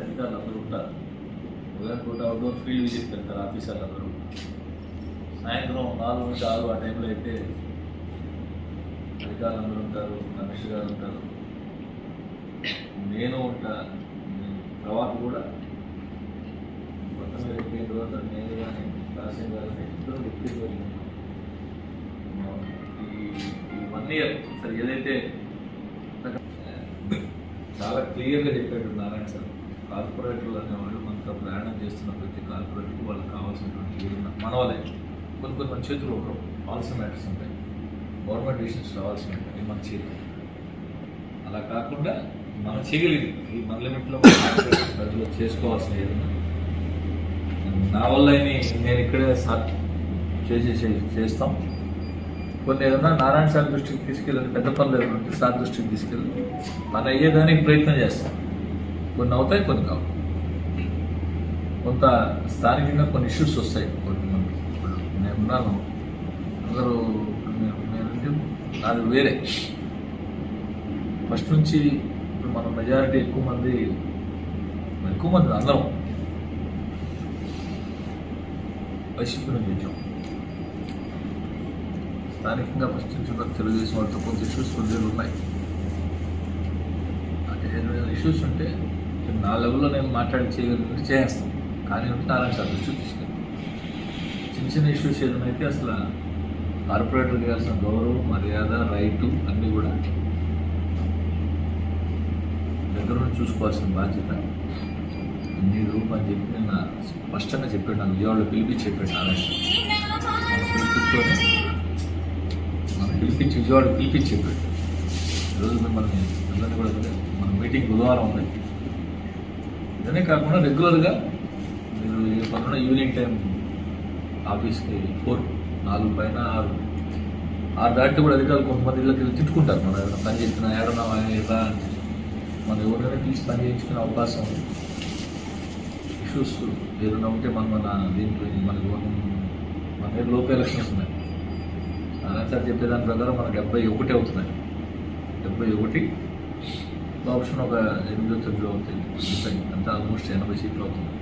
అధికారులు అందరూ ఉంటారు. ఉదయం పూట అవుట్డోర్ ఫీల్డ్ విజిట్ పెడతారు ఆఫీసర్లు అందరూ. సాయంత్రం నాలుగు నుంచి ఆరు ఆ టైంలో అయితే అధికారులు అందరూ ఉంటారు రమేష్ గారు ఉంటారు. నేను ఉంటా తర్వాత కూడా. కొత్తమీర అయిపోయిన తర్వాత నేను కానీ రాసిన గారు ఇద్దరు వ్యక్తికి ఈ వన్ ఇయర్ సరే ఏదైతే చాలా క్లియర్గా చెప్పాడు నారాయణ సార్ కార్పొరేటర్లు అనేవాళ్ళు మనతో ప్రయాణం చేస్తున్న ప్రతి కార్పొరేటర్కి వాళ్ళకి కావాల్సినటువంటి ఏదైనా మన వాళ్ళే కొన్ని కొన్ని మన చేతులు ఉండవు పాలసీ మ్యాటర్స్ ఉంటాయి. గవర్నమెంట్ డిసిషన్స్ రావాల్సి ఉంటాయి మన చేతులు. అలా కాకుండా మనం చేయలేదు ఈ మన లిమిట్లో ప్రజలు చేసుకోవాల్సిన ఏదైనా. నా వల్ల నేను ఇక్కడే సార్ చేసి చేస్తాం. కొన్ని ఏదైనా నారాయణ సార్ దృష్టికి తీసుకెళ్ళి పెద్ద పనులు ఏదైనా సార్ దృష్టికి తీసుకెళ్ళి మన అయ్యేదానికి ప్రయత్నం చేస్తాం. కొన్ని అవుతాయి కొన్ని కావు. కొంత స్థానికంగా కొన్ని ఇష్యూస్ వస్తాయి కొన్ని మనకి ఇప్పుడు నేను ఉన్నాను. అందరూ నేను నేనంటే అది వేరే. ఫస్ట్ నుంచి ఇప్పుడు మన మెజారిటీ ఎక్కువ మంది ఎక్కువ మంది అందరం. వైసీపీ నుంచి వచ్చాం. స్థానికంగా ప్రశ్నించిన తెలుగుదేశం వాళ్ళతో కొంత ఇష్యూస్ కొద్దిగా ఉన్నాయి అంటే ఏదైనా ఇష్యూస్ ఉంటే నా లెవెల్లో నేను మాట్లాడి చేయగలిగితే చేస్తాను. కానీ ఉంటే నారాయణ సార్ దృష్టి తీసుకెళ్ళి. చిన్న చిన్న ఇష్యూస్ ఏదైనా అయితే అసలు కార్పొరేటర్ చేయాల్సిన గౌరవం మర్యాద రైటు అన్నీ కూడా దగ్గర నుంచి చూసుకోవాల్సిన బాధ్యత. మీరు అని చెప్పి నిన్న స్పష్టంగా చెప్పాడు నన్ను విజయవాడలో పిలిపించి చెప్పాడు నారాయణ పిలిపిస్తూనే పిలిపించి విజయవాడ పిలిపించింది ఈరోజు మిమ్మల్ని అందరినీ కూడా మన మీటింగ్ బుధవారం ఉంది. ఇదనే కాకుండా రెగ్యులర్గా మీరు పనున్న ఈవినింగ్ టైం ఆఫీస్కి ఫోర్ నాలుగు పైన ఆరు ఆరు దాటి కూడా అధికారులు కొంతమంది ఇళ్ళకి వెళ్ళి తిట్టుకుంటారు. మనం ఏదైనా పని చెప్పినా ఏడన్నా ఎలా అంటే మనం ఎవరైనా పిలిచి పని చేయించుకునే అవకాశం ఉంది. ఇష్యూస్ ఏదైనా ఉంటే మనం మన దీంట్లో మనకి మన దగ్గర లోపే ఎలక్షన్స్ ఉన్నాయి. నారాయణ సార్ చెప్పే దాని ప్రకారం మనకు డెబ్బై ఒకటి అవుతున్నాయి డెబ్బై ఒకటి. ఆప్షన్ ఒక ఎనిమిదో తొమ్మిదో అవుతుంది. అంతా ఆల్మోస్ట్ ఎనభై సీట్లు అవుతుంది.